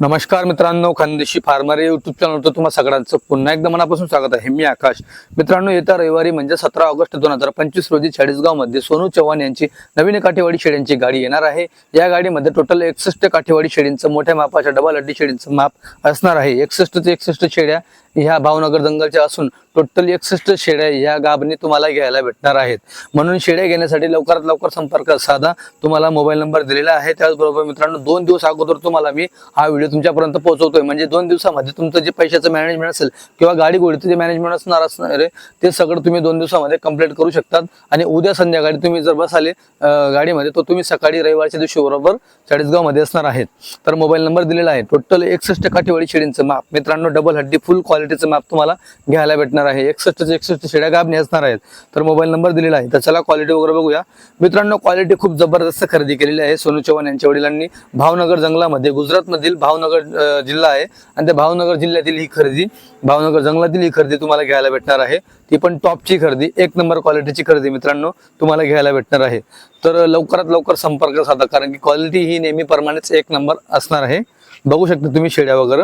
नमस्कार मित्रांनो Khandeshi farmer YouTube चॅनलवर तुम्हा सगळ्यांचं पुन्हा एकदा मनापासून स्वागत आहे. मी आकाश. मित्रांनो येत्या रविवारी म्हणजे सतरा ऑगस्ट दोन हजार पंचवीस रोजी चाळीसगावमध्ये सोनू चव्हाण यांची नवीन काठेवाडी शेळ्यांची गाडी येणार आहे. या गाडीमध्ये टोटल एकसष्ट काठेवाडी शेळींचं मोठ्या मापाच्या डबल अड्डी शेळींचं माप असणार आहे. एकसष्ट ते एकसष्ट शेळ्या ह्या भावनगर जंगलच्या असून टोटल एकसष्ट शेड्या ह्या गाभणी तुम्हाला घ्यायला भेटणार आहेत. म्हणून शेड्या घेण्यासाठी लवकरात लवकर संपर्क साधा. तुम्हाला मोबाईल नंबर दिलेला आहे. त्याचबरोबर मित्रांनो दोन दिवस अगोदर तुम्हाला मी हा व्हिडिओ तुमच्यापर्यंत पोहोचवतोय. म्हणजे दोन दिवसामध्ये तुमचं जे पैशाचं मॅनेजमेंट असेल किंवा गाडी गोडीचं जे मॅनेजमेंट असणार असणार आहे ते सगळं तुम्ही दोन दिवसामध्ये कंप्लीट करू शकतात. आणि उद्या संध्याकाळी तुम्ही जर बसाले गाडीमध्ये तर तुम्ही सकाळी रविवारच्या दिवशी बरोबर चाळीसगावमध्ये असणार आहेत. तर मोबाईल नंबर दिलेला आहे. टोटल एकसष्ट काठीवाडी शेडींचं माप. मित्रांनो डबल हड्डी फुल क्वालिटी क्वालिटीचं माप तुम्हाला घ्यायला भेटणार आहे. एकसष्टचे एकसष्ट शेड्या गाब असणार आहेत. तर मोबाईल नंबर दिलेला आहे. तर चला क्वालिटी वगैरे बघूया. मित्रांनो क्वालिटी खूप जबरदस्त खरेदी केलेली आहे सोनू चव्हाण यांच्या वडिलांनी. भावनगर जंगलामध्ये गुजरातमधील भावनगर जिल्हा आहे. आणि त्या भावनगर जिल्ह्यातील ही खरेदी भावनगर जंगलातील ही खरेदी तुम्हाला घ्यायला भेटणार आहे. ती पण टॉपची खरेदी एक नंबर क्वालिटीची खरेदी मित्रांनो तुम्हाला घ्यायला भेटणार आहे. तर लवकरात लवकर संपर्क साधा कारण की क्वालिटी ही नेहमीप्रमाणेच एक नंबर असणार आहे. बघू शकता तुम्ही शेड्या वगैरे.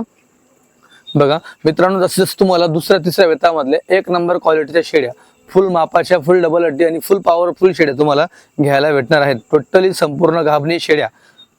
बघा मित्रांनो जसं जसं तुम्हाला दुसऱ्या तिसऱ्या वेतामधले एक नंबर क्वालिटीच्या शेड्या फुल मापाच्या फुल डबल अड्डी आणि फुल पॉवरफुल शेड्या तुम्हाला घ्यायला भेटणार आहेत. टोटली संपूर्ण गाभणी शेड्या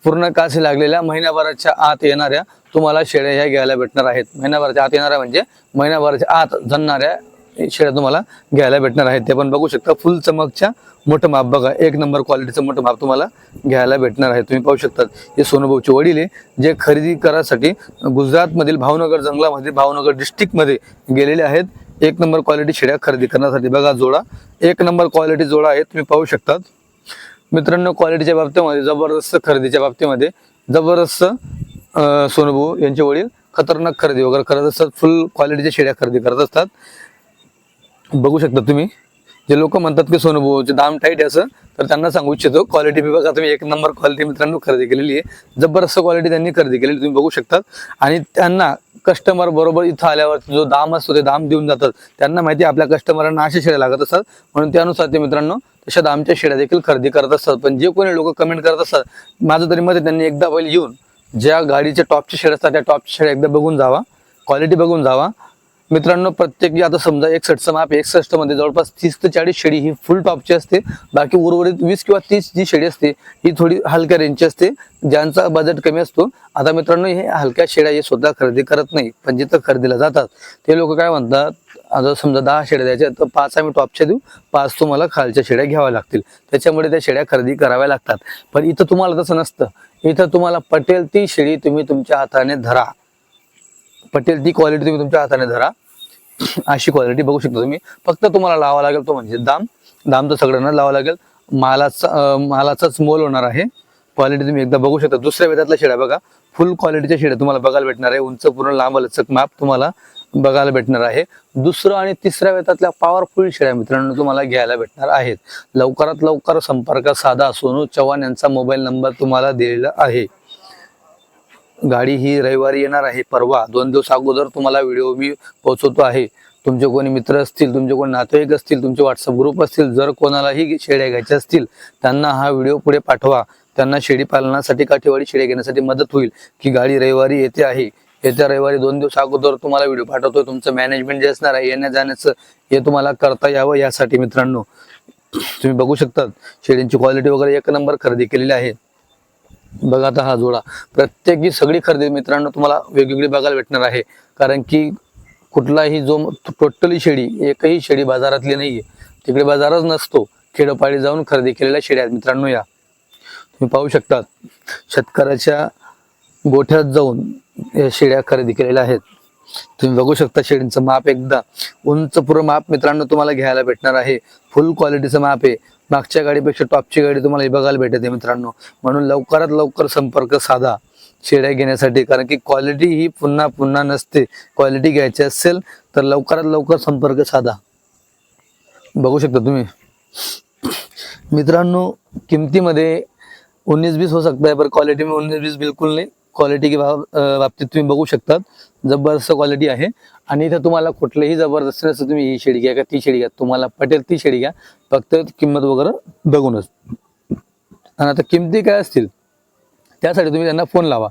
पूर्ण कासी लागलेल्या महिन्याभराच्या आत येणाऱ्या तुम्हाला शेड्या ह्या घ्यायला भेटणार आहेत. महिन्याभराच्या आत येणाऱ्या म्हणजे महिन्याभराच्या आत जणणाऱ्या शेड्या तुम्हाला घ्यायला भेटणार आहेत. ते पण बघू शकता फुल चमकच्या मोठं माप बघा. एक नंबर क्वालिटीचं मोठं माप तुम्हाला घ्यायला भेटणार आहे. तुम्ही पाहू शकतात हे सोनूभाऊचे वडील आहे जे खरेदी करासाठी गुजरातमधील भावनगर जंगलामध्ये भावनगर डिस्ट्रिक्टमध्ये गेलेले आहेत. एक नंबर क्वालिटी शेड्या खरेदी करण्यासाठी बघा जोडा. एक नंबर क्वालिटी जोडा आहे तुम्ही पाहू शकतात. मित्रांनो क्वालिटीच्या बाबतीमध्ये जबरदस्त खरेदीच्या बाबतीमध्ये जबरदस्त अं, सोनूभाऊ यांचे वडील खतरनाक खरेदी वगैरे करत असतात. फुल क्वालिटीच्या शेड्या खरेदी करत असतात. बघू शकता तुम्ही. जे लोक म्हणतात की सोनूभाऊचे दाम टाईट आहे असं तर त्यांना सांगू इच्छितो क्वालिटी बघा तुम्ही. एक नंबर क्वालिटी मित्रांनो खरेदी केलेली आहे. जबरदस्त क्वालिटी त्यांनी खरेदी केलेली तुम्ही बघू शकतात आणि त्यांना कस्टमर बरोबर इथं आल्यावर जो दाम असतो ते दाम देऊन जातात. त्यांना माहिती आहे आपल्या कस्टमरांना अशा शेड्या लागत असतात. म्हणून त्यानुसार ते मित्रांनो तशा दामच्या शेड्या देखील खरेदी करत असतात. पण जे कोणी लोक कमेंट करत असतात माझं तरी मध्ये त्यांनी एकदा पहिले येऊन ज्या गाडीच्या टॉपच्या शेड असतात त्या टॉपच्या शेड एकदा बघून जावा. क्वालिटी बघून जावा. मित्रांनो प्रत्येक आता समजा एकसष्ट माप एकसष्टमध्ये जवळपास तीस ते चाळीस शेडी ही फुल टॉपची असते. बाकी उर्वरित वीस किंवा तीस जी शेडी असते ही थोडी हलक्या रेंजची असते ज्यांचा बजेट कमी असतो. आता मित्रांनो हे हलक्या शेड्या हे स्वतः खरेदी करत नाही पण जिथं खरेदीला जातात ते लोक काय म्हणतात आता समजा दहा शेड्या द्यायच्या तर पाच आम्ही टॉपच्या देऊ पाच तुम्हाला खालच्या शेड्या घ्याव्या लागतील. त्याच्यामुळे त्या शेड्या खरेदी कराव्या लागतात. पण इथं तुम्हाला तसं नसतं. इथं तुम्हाला पटेल ती शेळी तुम्ही तुमच्या हाताने धरा. पटेल ती क्वालिटी तुम्ही तुमच्या हाताने धरा. अशी क्वालिटी बघू शकता तुम्ही. फक्त तुम्हाला लावा लागेल तो म्हणजे दाम. दाम तर सगळ्यांना लावा लागेल. मालाचा मालाचाच मोल होणार आहे. क्वालिटी तुम्ही एकदा बघू शकता. दुसऱ्या वेदातल्या शेड्या बघा. फुल क्वालिटीच्या शेड्या तुम्हाला बघायला भेटणार आहे. उंच पूर्ण लांब लचक माप तुम्हाला बघायला भेटणार आहे. दुसरं आणि तिसऱ्या वेतातल्या पॉवरफुल शेळ्या मित्रांनो तुम्हाला घ्यायला भेटणार आहेत. लवकरात लवकर संपर्क साधा. सोनू चव्हाण यांचा मोबाईल नंबर तुम्हाला दिलेला आहे. गाडी ही रविवारी येणार आहे परवा. दोन दिवस अगोदर तुम्हाला व्हिडिओ मी पोहोचवतो आहे. तुमचे कोणी मित्र असतील तुमचे कोणी नातेवाईक असतील तुमचे व्हॉट्सअप ग्रुप असतील जर कोणालाही शेळ्या घ्यायच्या असतील त्यांना हा व्हिडिओ पुढे पाठवा. त्यांना शेळी पालनासाठी काठेवाडी शेळ्या घेण्यासाठी मदत होईल की गाडी रविवारी येते आहे. येत्या रविवारी दोन दिवस अगोदर तुम्हाला व्हिडिओ पाठवतोय. तुमचं मॅनेजमेंट जे असणार आहे येण्या जाण्याचं हे तुम्हाला करता यावं यासाठी मित्रांनो. तुम्ही बघू शकतात शेळींची क्वालिटी वगैरे एक नंबर खरेदी केलेली आहे. बघा आता हा जोडा. प्रत्येकी सगळी खरेदी मित्रांनो तुम्हाला वेगवेगळी बघायला भेटणार आहे. कारण की कुठलाही जो टोटली शेळी एकही शेळी बाजारातली नाहीये. तिकडे बाजारच नसतो. खेडोपाडी जाऊन खरेदी केलेल्या शेळ्या आहेत. मित्रांनो या. तुम्ही पाहू शकतात शेतकऱ्याच्या गोठ्यात जाऊन या शेळ्या खरेदी केलेल्या आहेत. तुम्ही बघू शकता शेळींचं माप एकदा. उंच पुरं माप मित्रांनो तुम्हाला घ्यायला भेटणार आहे. फुल क्वालिटीचं माप आहे. मागच्या गाडीपेक्षा टॉपची गाडी तुम्हाला ही बघायला भेटते मित्रांनो. म्हणून लवकरात लवकर संपर्क साधा. शेड्या घेण्यासाठी. कारण की क्वालिटी ही पुन्हा पुन्हा नसते. क्वालिटी घ्यायची असेल तर लवकरात लवकर संपर्क साधा. बघू शकता तुम्ही. मित्रांनो किमतीमध्ये उन्नीस बीस हो सकता है पर क्वालिटी में उन्नीस बीस बिलकुल नाही. क्वालिटी की बाब बाबतीत तुम्ही बघू शकतात. जबरदस्त क्वालिटी आहे. आणि इथं तुम्हाला कुठलेही जबरदस्त नसतं तुम्ही ही शेडी घ्या का ती शेळी घ्या. तुम्हाला पटेल ती शेडी घ्या. फक्त किंमत वगैरे बघूनच. आणि आता किमती काय असतील? त्यासाठी तुम्ही त्यांना फोन लावा.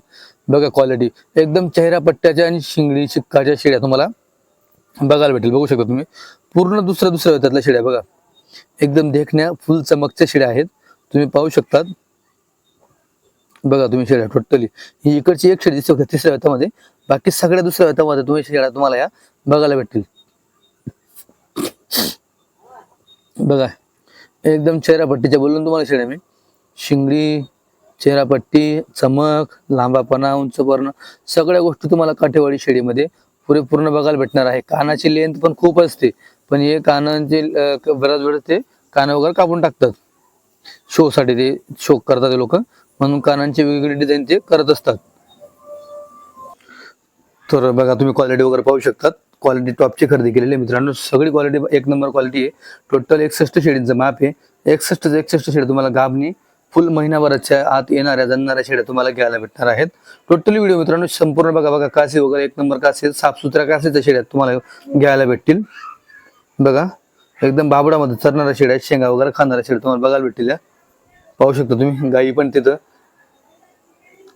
बघा क्वालिटी एकदम चेहरा पट्ट्याच्या आणि शिंगडी शिक्काच्या शेड्या तुम्हाला बघायला भेटेल. बघू शकता तुम्ही. पूर्ण दुसऱ्या दुसऱ्या त्यातल्या शेड्या बघा. एकदम देखण्या फुल चमकच्या शेड्या आहेत. तुम्ही पाहू शकतात. बघा तुम्ही शेड्या टोटली. ही इकडची एक शेडी दिसते तिसऱ्या व्यतामध्ये बाकी सगळ्या दुसऱ्या व्यतामध्ये तुम्ही शेड्या तुम्हाला या बघायला भेटतील. बघा एकदम चेहरापट्टीच्या बोलून तुम्हाला शेड्या मी. शिंगडी चेहरापट्टी चमक लांबापणा उंचपणा सगळ्या गोष्टी तुम्हाला काठेवाडी शेडीमध्ये पुरेपूर्ण बघायला भेटणार आहे. कानाची लेंथ पण खूप असते. पण हे कानांचे बऱ्याच वेळेस ते कान वगैरे कापून टाकतात. शो साठी ते शो करतात ते लोक. म्हणून कानांचे वेगवेगळे डिझाईन ते करत असतात. तर बघा तुम्ही क्वालिटी वगैरे पाहू शकतात. क्वालिटी टॉपची खरेदी केलेली आहे मित्रांनो. सगळी क्वालिटी एक नंबर क्वालिटी आहे. टोटल एकसष्ट शेडींचं माप आहे. एकसष्ट एकसष्ट शेड तुम्हाला गाबनी फुल महिनाभराच्या आत येणाऱ्या जाणाऱ्या शेड्या तुम्हाला घ्यायला भेटणार आहेत. टोटली व्हिडिओ मित्रांनो संपूर्ण बघा बघा कासे वगैरे एक नंबर कासे साफसुथऱ्या कासेच्या शेड्या तुम्हाला घ्यायला भेटतील. बघा. एकदम बाबडामध्ये चरणारा शेड आहे शेंगा वगैरे खाणारा शेड तुम्हाला बघायला भेटतील पाहू शकता तुम्ही गाई पण तिथं.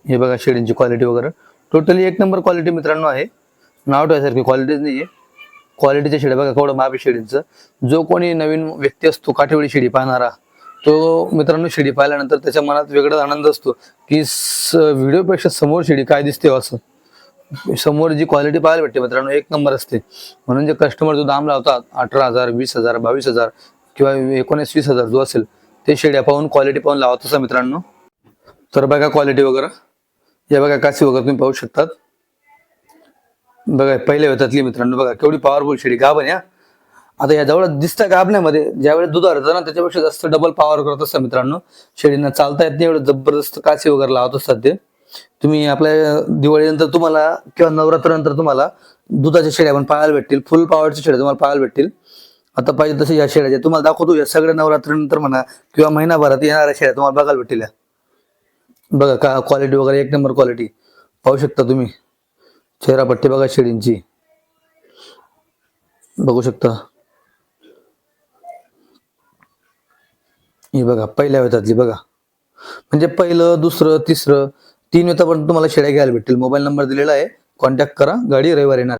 हे बघा शेडींची क्वालिटी वगैरे. टोटली एक नंबर क्वालिटी मित्रांनो आहे. नाव ठेवायसारखी क्वालिटीच नाही आहे क्वालिटीच्या शेड्या बघा केवढं मापी शेडींचं. जो कोणी नवीन व्यक्ती असतो काठेवाडी शेडी पाहणारा तो मित्रांनो शेडी पाहिल्यानंतर त्याच्या मनात वेगळाच आनंद असतो की व्हिडिओपेक्षा समोर शेडी काय दिसते हो असं. समोर जी क्वालिटी पाहायला भेटते मित्रांनो एक नंबर असते. म्हणून जे कस्टमर जो दाम लावतात अठरा हजार वीस हजार बावीस हजार किंवा एकोणीस वीस हजार जो असेल ते शेड्या पाहून क्वालिटी पाहून लावत असा मित्रांनो. तर बघा क्वालिटी वगैरे. या बघा काशी वगैरे तुम्ही पाहू शकतात. बघा पहिल्या वेतातली मित्रांनो बघा केवढी पॉवरफुल शेडी. गाभण या. आता या जवळ दिसतं गाभण्यामध्ये ज्यावेळेस दुधावर हरतं ना त्याच्यापेक्षा जास्त डबल पॉवर करत असतात मित्रांनो. शेळींना चालता येत नाही एवढं जबरदस्त काशी वगैरे लावत असतात ते. तुम्ही आपल्या दिवाळीनंतर तुम्हाला किंवा नवरात्रानंतर तुम्हाला दुधाच्या शेड्या पण पाहायला भेटतील. फुल पॉवरच्या शेड्या तुम्हाला पाहायला भेटतील. आता पाहिजे तसे या शेळ्या तुम्हाला दाखवतो या सगळ्या नवरात्रीनंतर म्हणा किंवा महिनाभरात येणाऱ्या शेड्या तुम्हाला बघायला भेटतील या. बघा का क्वालिटी वगैरे एक नंबर क्वालिटी पाहू शकता तुम्ही. चेहरापट्टी बघा शेळींची. बघू शकता. हे बघा पहिल्या वेतातली बघा. म्हणजे पहिलं दुसरं तिसरं तीन वेतापर्यंत तुम्हाला शेळ्या घ्यायला भेटतील. मोबाईल नंबर दिलेला आहे. कॉन्टॅक्ट करा. गाडी रविवार येणार.